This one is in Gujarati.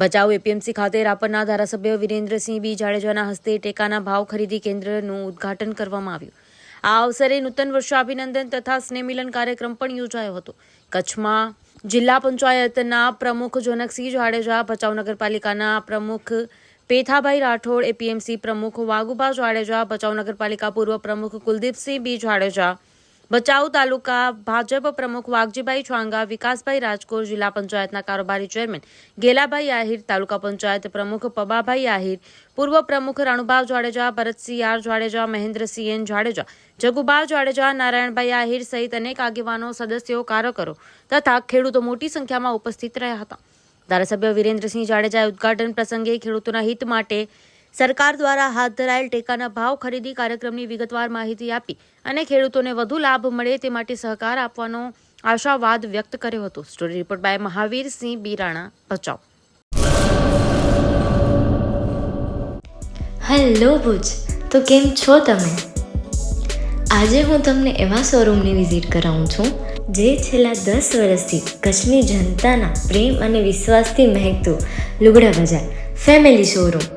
ભચાઉ એપીએમસી ખાતે રાપરના ધારાસભ્ય વિરેન્દ્રસિંહ બી જાડેજાના હસ્તે ટેકાના ભાવ ખરીદી કેન્દ્રનું ઉદ્ઘાટન કરવામાં આવ્યું. આ અવસરે નૂતન વર્ષાભિનંદન તથા સ્નેહમિલન કાર્યક્રમ પણ યોજાયો હતો. કચ્છમાં જિલ્લા પંચાયતના પ્રમુખ જનકસિંહ જાડેજા, ભચાઉ નગરપાલિકાના પ્રમુખ પેથાભાઈ રાઠોડ એપીએમસી પ્રમુખ વાઘુભા જાડેજા, ભચાઉ નગરપાલિકા પૂર્વ પ્રમુખ કુલદીપસિંહ બી જાડેજા ભચાઉ તાલુકા ભાજપ પ્રમુખ વાઘજીભાઈ છાંગા, વિકાસભાઈ રાજકોટ જિલ્લા પંચાયતના કારોબારી ચેરમેન ગેલાભાઈ આહિર, તાલુકા પંચાયત પ્રમુખ પબાભાઈ આહિર, પૂર્વ પ્રમુખ રાણુભાવ જાડેજા, ભરતસિંહ આર જાડેજા, મહેન્દ્રસિંહ એન જાડેજા જગુભાવ જાડેજા, નારાયણભાઈ આહિર સહિત અનેક આગેવાનો, સદસ્યો કાર્યકરો તથા ખેડૂતો મોટી સંખ્યામાં ઉપસ્થિત રહ્યા હતા. ધારાસભ્ય વિરેન્દ્રસિંહ જાડેજાએ ઉદ્ઘાટન પ્રસંગે ખેડૂતોના હિત માટે સરકાર દ્વારા હાથ ધરાયેલ ટેકાના ભાવ ખરીદી કાર્યક્રમની વિગતવાર માહિતી આપી અને ખેડૂતોને વધુ લાભ મળે તે માટે સહકાર આપવાનો આશાવાદ વ્યક્ત કર્યો હતો. Story report by Mahavirsinh Sinh Birana, Bhachau. Hello Bhuj, તો કેમ છો તમે? આજે હું તમને એવા શોરૂમની વિઝિટ કરાવું છું, જે છેલ્લા દસ વર્ષથી કચ્છની જનતાના પ્રેમ અને વિશ્વાસથી મહેકતું લુગડા બજાર, ફેમિલી શોરૂમ.